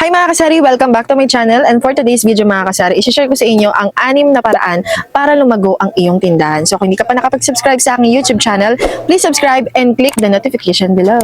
Hi mga kasari! Welcome back to my channel and for today's video mga kasari, isi-share ko sa inyo ang anim na paraan para lumago ang iyong tindahan. So kung hindi ka pa nakapag-subscribe sa aking YouTube channel, please subscribe and click the notification below.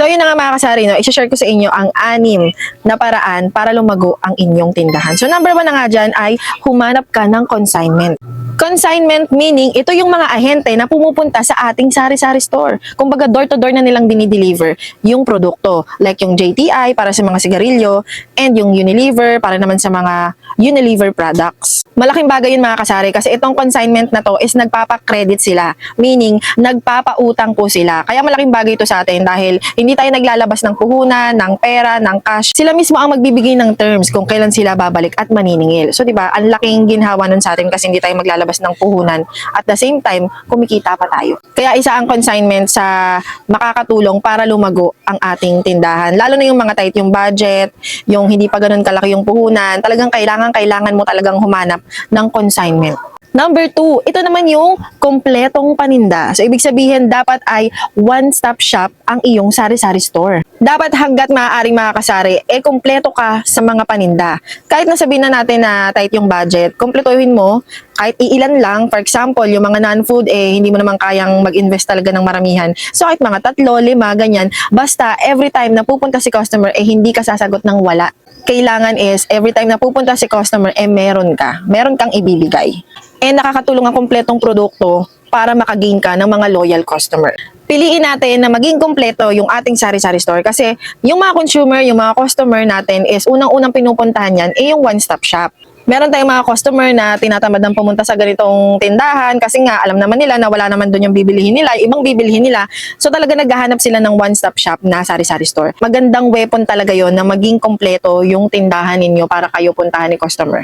So yun na nga mga kasari, no? i-share ko sa inyo ang anim na paraan para lumago ang inyong tindahan. So number one na nga dyan ay humanap ka ng consignment. Consignment meaning, ito yung mga ahente na pumupunta sa ating sari-sari store. Kumbaga door-to-door na nilang dinideliver yung produkto. Like yung JTI para sa mga sigarilyo and yung Unilever para naman sa mga Unilever products. Malaking bagay yun mga kasari kasi itong consignment na to is nagpapa-credit sila. Meaning, nagpapautang po sila. Kaya malaking bagay ito sa atin dahil hindi tayo naglalabas ng puhunan, ng pera, ng cash. Sila mismo ang magbibigay ng terms kung kailan sila babalik at maniningil. So, di ba, ang laking ginhawa nun sa atin kasi hindi tayo maglalabas ng puhunan. At the same time, kumikita pa tayo. Kaya isa ang consignment sa makakatulong para lumago ang ating tindahan. Lalo na yung mga tight yung budget, yung hindi pa ganun kalaki yung puhunan, talagang kailangan, kailangan mo talagang humanap ng consignment. Number two, ito naman yung kompletong paninda. So, ibig sabihin, dapat ay one-stop shop ang iyong sari-sari store. Dapat hanggat maaaring mga kasari, eh, kompleto ka sa mga paninda. Kahit nasabihin na natin na tight yung budget, kompletuhin mo, kahit iilan lang, for example, yung mga non-food, eh, hindi mo naman kayang mag-invest talaga ng maramihan. So, kahit mga tatlo, lima, ganyan, basta every time na pupunta si customer, eh, hindi ka sasagot ng wala. Kailangan is, every time na pupunta si customer, eh, meron ka. Meron kang ibibigay and nakakatulong ang kompletong produkto para makagain ka ng mga loyal customer. Piliin natin na maging kompleto yung ating sari-sari store kasi yung mga consumer, yung mga customer natin is unang-unang pinupuntahan yan eh yung one-stop shop. Meron tayong mga customer na tinatamad ng pumunta sa ganitong tindahan kasi nga alam naman nila na wala naman doon yung bibilihin nila, ibang bibilihin nila. So talaga naghahanap sila ng one-stop shop na sari-sari store. Magandang weapon talaga yon na maging kompleto yung tindahan ninyo para kayo puntahan ni customer.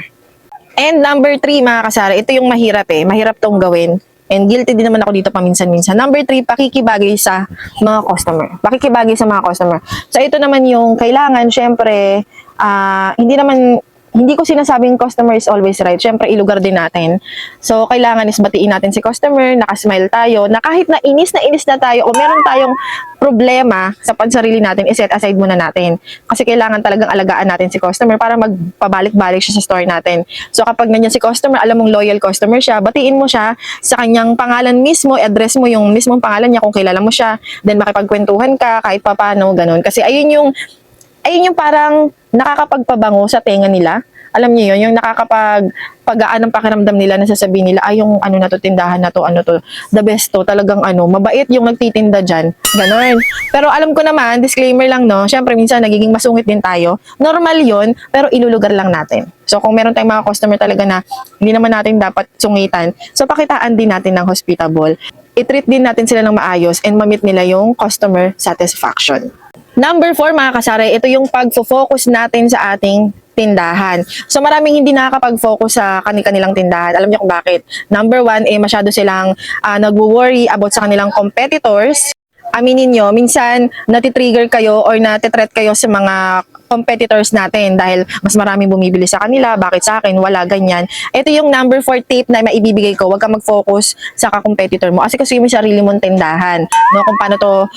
And number three, mga kasara, ito yung mahirap eh. Mahirap tong gawin. And guilty din naman ako dito paminsan-minsan. Number three, pakikibagay sa mga customer. Pakikibagay sa mga customer. So, ito naman yung kailangan, syempre, ah, hindi naman, hindi ko sinasabing customer is always right. Syempre, ilugar din natin. So, kailangan is batiin natin si customer, nakasmile tayo, na kahit na inis na inis na tayo o meron tayong problema sa pansarili natin, iset aside muna natin. Kasi kailangan talagang alagaan natin si customer para magpabalik-balik siya sa store natin. So kapag nandiyan si customer, alam mong loyal customer siya, batiin mo siya sa kanyang pangalan mismo, address mo yung mismong pangalan niya kung kilala mo siya, then makipagkwentuhan ka kahit papano, ganun. Kasi ayun yung, ayun yung parang nakakapagpabango sa tenga nila. Alam niyo yun, yung nakakapag pagaan ng pakiramdam nila na sasabihin nila, ay yung ano na to, tindahan na to, ano to, the best to, talagang ano, mabait yung nagtitinda dyan. Ganon. Pero alam ko naman, disclaimer lang no, syempre minsan nagiging masungit din tayo. Normal yon pero ilulugar lang natin. So kung meron tayong mga customer talaga na hindi naman natin dapat sungitan, so pakitaan din natin ng hospitable. I-treat din natin sila ng maayos and mamit nila yung customer satisfaction. Number four, mga kasari, ito yung pag-focus natin sa ating tindahan. So maraming hindi nakakapag-focus sa kanilang tindahan. Alam niyo kung bakit? Number one, eh masyado silang uh, nagwo-worry about sa kanilang competitors. Aminin nyo, minsan natitrigger kayo or natitreat kayo sa mga competitors natin dahil mas maraming bumibili sa kanila, bakit sa akin, wala, ganyan. Ito yung number 4 tip na maibibigay ko, huwag ka mag-focus sa ka-competitor mo. Kasi kasi yung sarili mong tindahan, no? kung paano to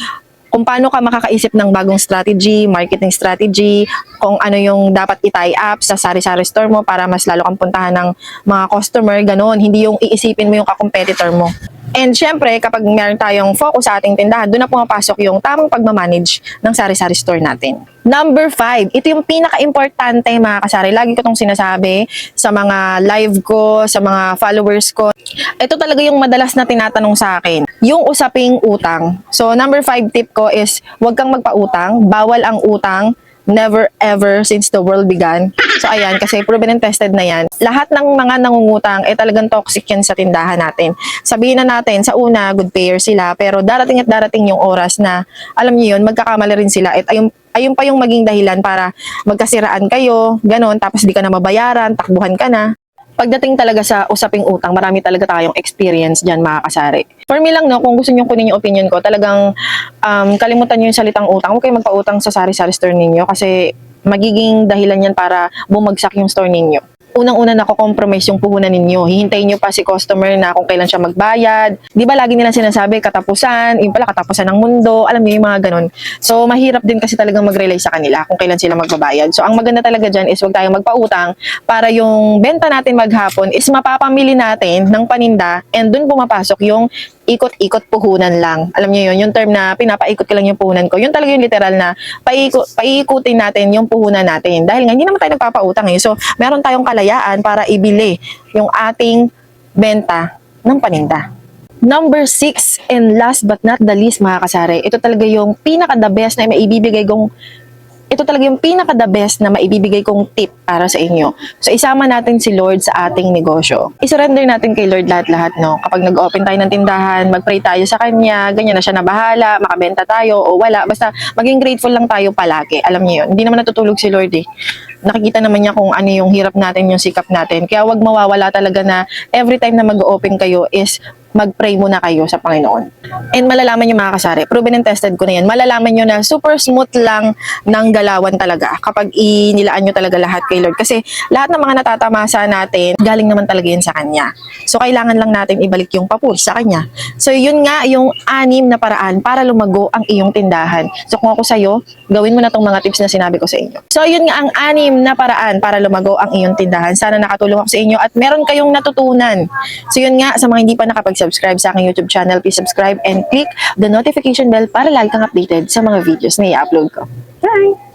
kung paano ka makakaisip ng bagong strategy, marketing strategy, kung ano yung dapat i-tie up sa sari-sari store mo para mas lalo kang puntahan ng mga customer, ganun. Hindi yung iisipin mo yung ka-competitor mo. And syempre, kapag meron tayong focus sa ating tindahan, doon na pumapasok yung tamang pagmamanage ng sari-sari store natin. Number five, ito yung pinaka-importante mga kasari. Lagi ko itong sinasabi sa mga live ko, sa mga followers ko. Ito talaga yung madalas na tinatanong sa akin. Yung usaping utang. So, number five tip ko is, huwag kang magpautang. Bawal ang utang never ever since the world began. So ayan, kasi proven and tested na yan. Lahat ng mga nangungutang, eh talagang toxic yan sa tindahan natin. Sabihin na natin, sa una, good payer sila, pero darating at darating yung oras na, alam niyo yun, magkakamali rin sila. At ayun, ayun pa yung maging dahilan para magkasiraan kayo, ganon, tapos di ka na mabayaran, takbuhan ka na pagdating talaga sa usaping utang, marami talaga tayong experience dyan mga kasari. For me lang, no, kung gusto nyo kunin yung opinion ko, talagang um, kalimutan nyo yung salitang utang. Huwag kayo magpautang sa sari-sari store ninyo kasi magiging dahilan yan para bumagsak yung store ninyo. Unang-una nako-compromise yung puhunan ninyo. Hihintayin nyo pa si customer na kung kailan siya magbayad. Di ba lagi nilang sinasabi, katapusan, yung pala katapusan ng mundo, alam niyo yung mga ganun. So, mahirap din kasi talagang mag-rely sa kanila kung kailan sila magbabayad. So, ang maganda talaga dyan is huwag tayong magpautang para yung benta natin maghapon is mapapamili natin ng paninda and dun pumapasok yung ikot-ikot puhunan lang. Alam niyo yun, yung term na pinapaikot ko lang yung puhunan ko. Yun talaga yung literal na paikot, paikutin natin yung puhunan natin. Dahil nga, hindi naman tayo nagpapautang eh. So, meron tayong kalayaan para ibili yung ating benta ng paninda. Number six, and last but not the least mga kasare, ito talaga yung pinaka-the best na maibibigay kong ito talaga yung pinaka-the best na maibibigay kong tip para sa inyo. So, isama natin si Lord sa ating negosyo. Isurrender natin kay Lord lahat-lahat, no? Kapag nag-open tayo ng tindahan, mag-pray tayo sa Kanya, ganyan na siya na bahala, makabenta tayo o wala. Basta, maging grateful lang tayo palagi. Alam niyo yun. Hindi naman natutulog si Lord eh. Nakikita naman niya kung ano yung hirap natin, yung sikap natin. Kaya wag mawawala talaga na every time na mag-open kayo is mag-pray muna kayo sa Panginoon. And malalaman nyo mga kasari, proven and tested ko na yan, malalaman nyo na super smooth lang ng galawan talaga kapag inilaan nyo talaga lahat kay Lord. Kasi lahat ng mga natatamasa natin, galing naman talaga yun sa Kanya. So kailangan lang natin ibalik yung papurs sa Kanya. So yun nga yung anim na paraan para lumago ang iyong tindahan. So kung ako sa'yo, gawin mo na tong mga tips na sinabi ko sa inyo. So yun nga ang anim na paraan para lumago ang iyong tindahan. Sana nakatulong ako sa inyo at meron kayong natutunan. So yun nga, sa mga hindi pa nakapag-subscribe sa aking YouTube channel, please subscribe and click the notification bell para lagi kang updated sa mga videos na i-upload ko. Bye!